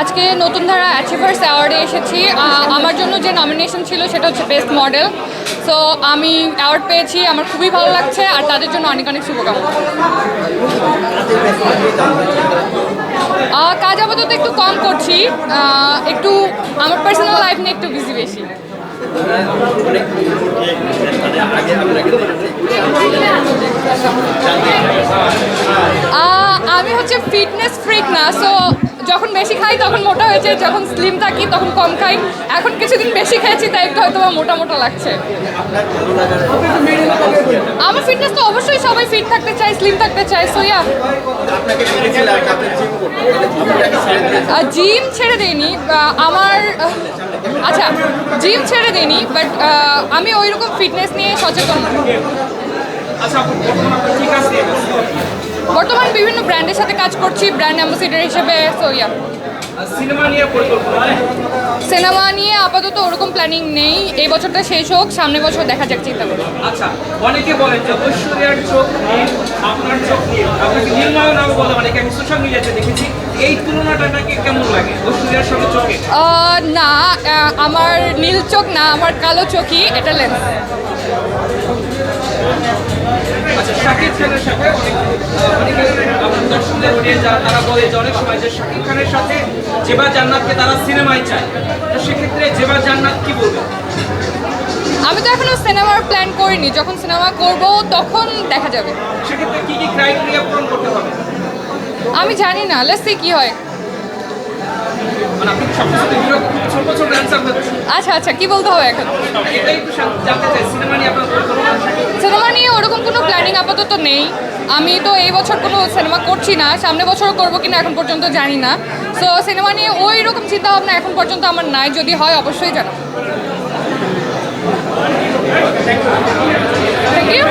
আজকে নতুন ধারা অ্যাচিভার্স অ্যাওয়ার্ডে এসেছি। আমার জন্য যে নমিনেশন ছিল সেটা হচ্ছে বেস্ট মডেল সো আমি অ্যাওয়ার্ড পেয়েছি, আমার খুবই ভালো লাগছে, আর তাদের জন্য অনেক অনেক শুভকামনা। কাজ আপাতত একটু কম করছি। একটু আমার পার্সোনাল লাইফ নিয়ে একটু বিজি বেশি। আমি হচ্ছে ফিটনেস ফ্রিক না সো যখন বেশি খাই তখন মোটা হয়েছে, যখন স্লিম থাকি তখন কম খাই। এখন কিছুদিন বেশি খেয়েছি তাই একটু হয়তো মোটা মোটা লাগছে। আমার ফিটনেস তো অবশ্যই সবাই ফিট থাকতে চায় স্লিম থাকতে চায় সো ইয়া জিম ছেড়ে দেইনি আমার আচ্ছা জিম ছেড়ে দেইনি বাট আমি ওই রকম ফিটনেস নিয়ে সচেতন। আচ্ছা আপু বর্তমানে বর্তমান বিভিন্ন ব্র্যান্ডের সাথে কাজ করছি ব্র্যান্ড অ্যাম্বাসিডার হিসেবে সো ইয়া সিনেমা নিয়ে আপাতত ওরকম প্ল্যানিং নেই। এই বছরটা শেষ হোক সামনের বছর দেখা যাক চিন্তা করি। আচ্ছা অনেকে বলেন যে ঐশ্বরিয়ার চোখ নিয়ে আপনার চোখ নিয়ে আপনাকে নির্ময় নাম বলে অনেকে আমি সোশ্যাল মিডিয়াতে দেখেছি। এই তুলনাটা নাকি কেমন লাগে ঐশ্বরিয়ার সঙ্গে চোখে? না আমার নীল চোখ না আমার কালো চোখই এটা লেন্স শাকিব খানের সাথে অনেক দর্শকদের নিয়ে যারা তারা বলে যে অনেক সময় যে শাকিব খানের সাথে জেবা জান্নাতকে তারা সিনেমায় চায়। তো সেক্ষেত্রে জেবা জান্নাত কি বলবে? আমি তো এখনও সিনেমার প্ল্যান করিনি। যখন সিনেমা করব তখন দেখা যাবে। সেক্ষেত্রে কি কি ক্রাইটেরিয়া পূরণ করতে হবে? আমি জানি না। লেটস কি হয়। মানে আচ্ছা আচ্ছা কি বলতে হবে এখন? এটাই জানতে চাই সিনেমা নিয়ে আপনার পরিকল্পনা সিনেমা নিয়ে ওরকম কোনো প্ল্যানিং আপাতত নেই। আমি তো এই বছর কোনো সিনেমা করছি না, সামনে বছরও করব কিনা এখন পর্যন্ত জানি না। সো সিনেমা নিয়ে ওই রকম চিন্তা ভাবনা এখন পর্যন্ত আমার নাই, যদি হয় অবশ্যই ইউ